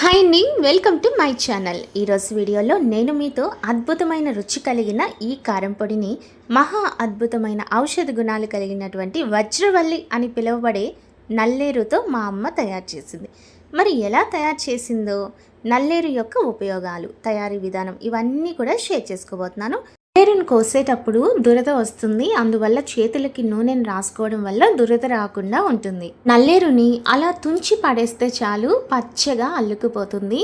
Hi అండి welcome to my channel ఈరోజు వీడియోలో నేను మీతో అద్భుతమైన రుచి కలిగిన ఈ కారం పొడిని మహా అద్భుతమైన ఔషధ గుణాలు కలిగినటువంటి వజ్రవల్లి అని పిలువబడే నల్లేరుతో మా అమ్మ తయారు చేసింది. మరి ఎలా తయారు చేసిందో నల్లేరు యొక్క ఉపయోగాలు తయారీ విధానం ఇవన్నీ కూడా షేర్ చేసుకోబోతున్నాను. కొబ్బరిని కోసేటప్పుడు దురద వస్తుంది. అందువల్ల చేతులకి నూనెను రాసుకోవడం వల్ల దురద రాకుండా ఉంటుంది. నల్లేరుని అలా తుంచి పడేస్తే చాలు పచ్చగా అల్లుకుపోతుంది.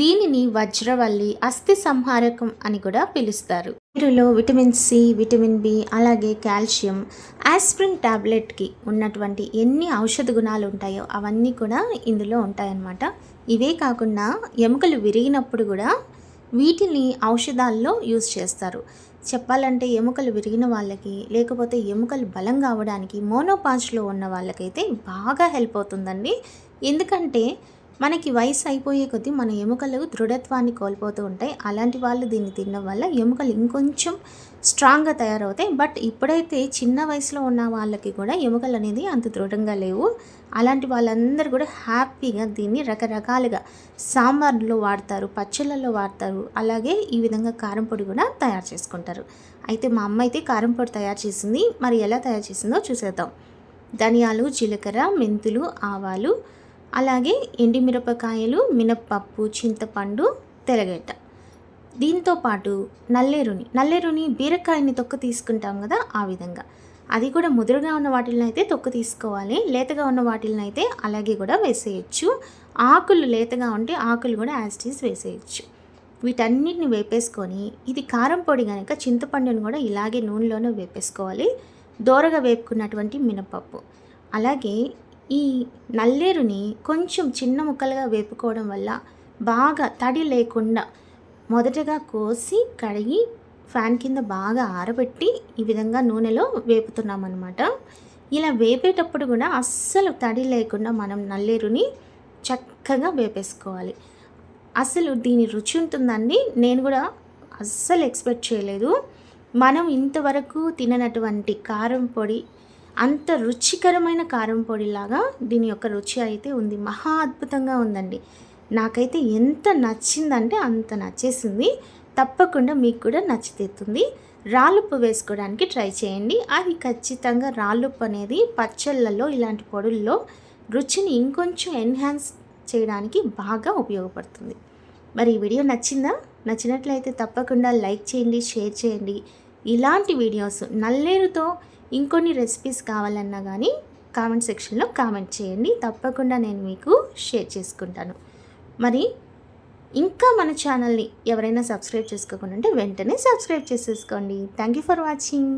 దీనిని వజ్రవల్లి అస్థి సంహారకం అని కూడా పిలుస్తారు. నీరులో విటమిన్ సి విటమిన్ బి అలాగే కాల్షియం ఆస్ప్రిన్ టాబ్లెట్కి ఉన్నటువంటి ఎన్ని ఔషధ గుణాలు ఉంటాయో అవన్నీ కూడా ఇందులో ఉంటాయన్నమాట. ఇవే కాకుండా ఎముకలు విరిగినప్పుడు కూడా వీటిని ఔషధాల్లో యూజ్ చేస్తారు. చెప్పాలంటే ఎముకలు విరిగిన వాళ్ళకి లేకపోతే ఎముకలు బలంగా కావడానికి మోనోపాజ్లో ఉన్న వాళ్ళకైతే బాగా హెల్ప్ అవుతుందండి. ఎందుకంటే మనకి వయసు అయిపోయే కొద్దీ మన ఎముకలు దృఢత్వాన్ని కోల్పోతూ ఉంటాయి. అలాంటి వాళ్ళు దీన్ని తినడం వల్ల ఎముకలు ఇంకొంచెం స్ట్రాంగ్గా తయారవుతాయి. బట్ ఇప్పుడైతే చిన్న వయసులో ఉన్న వాళ్ళకి కూడా ఎముకలు అనేది అంత దృఢంగా లేవు. అలాంటి వాళ్ళందరూ కూడా హ్యాపీగా దీన్ని రకరకాలుగా సాంబార్లో వాడతారు పచ్చళ్ళల్లో వాడతారు. అలాగే ఈ విధంగా కారం పొడి కూడా తయారు చేసుకుంటారు. అయితే మా అమ్మ అయితే కారం పొడి తయారు చేసింది. మరి ఎలా తయారు చేసిందో చూసేద్దాం. ధనియాలు జీలకర్ర మెంతులు ఆవాలు అలాగే ఎండిమిరపకాయలు మినప్పప్పు చింతపండు తెలగడ్డ దీంతో పాటు నల్లేరుని నల్లేరుని బీరకాయని తొక్క తీసుకుంటాం కదా ఆ విధంగా. అది కూడా ముదురుగా ఉన్న వాటిని అయితే తొక్క తీసుకోవాలి. లేతగా ఉన్న వాటిని అయితే అలాగే కూడా వేసేయచ్చు. ఆకులు లేతగా ఉంటే ఆకులు కూడా యాస్టీస్ వేసేయచ్చు. వీటన్నిటిని వేపేసుకొని ఇది కారం పొడి కనుక చింతపండుని కూడా ఇలాగే నూనెలోనే వేపేసుకోవాలి. దోరగా వేపుకున్నటువంటి మినపప్పు అలాగే ఈ నల్లేరుని కొంచెం చిన్న ముక్కలుగా వేపుకోవడం వల్ల బాగా తడి లేకుండా మొదటగా కోసి కడిగి ఫ్యాన్ కింద బాగా ఆరబెట్టి ఈ విధంగా నూనెలో వేపుతున్నాం అనమాట ఇలా వేపేటప్పుడు కూడా అస్సలు తడి లేకుండా మనం నల్లేరుని చక్కగా వేపేసుకోవాలి. అసలు దీని రుచి ఉంటుందండి. నేను కూడా అస్సలు ఎక్స్పెక్ట్ చేయలేదు. మనం ఇంతవరకు తిననటువంటి కారం పొడి అంత రుచికరమైన కారం పొడిలాగా దీని యొక్క రుచి అయితే ఉంది. మహా అద్భుతంగా ఉందండి. నాకైతే ఎంత నచ్చిందంటే అంత నచ్చేసింది. తప్పకుండా మీకు కూడా నచ్చితేస్తుంది రాళ్ళుప్పు వేసుకోవడానికి ట్రై చేయండి. అది ఖచ్చితంగా రాళ్ళుప్పు అనేది పచ్చళ్ళల్లో ఇలాంటి పొడుల్లో రుచిని ఇంకొంచెం ఎన్హాన్స్ చేయడానికి బాగా ఉపయోగపడుతుంది. మరి ఈ వీడియో నచ్చిందా? నచ్చినట్లయితే తప్పకుండా లైక్ చేయండి షేర్ చేయండి. ఇలాంటి వీడియోస్ నల్లేరుతో ఇంకొన్ని రెసిపీస్ కావాలన్నా కానీ కామెంట్ సెక్షన్లో కామెంట్ చేయండి. తప్పకుండా నేను మీకు షేర్ చేసుకుంటాను. మరి ఇంకా మన ఛానల్ని ఎవరైనా సబ్స్క్రైబ్ చేసుకోకుండా ఉంటే వెంటనే సబ్స్క్రైబ్ చేసేసుకోండి. Thank you for watching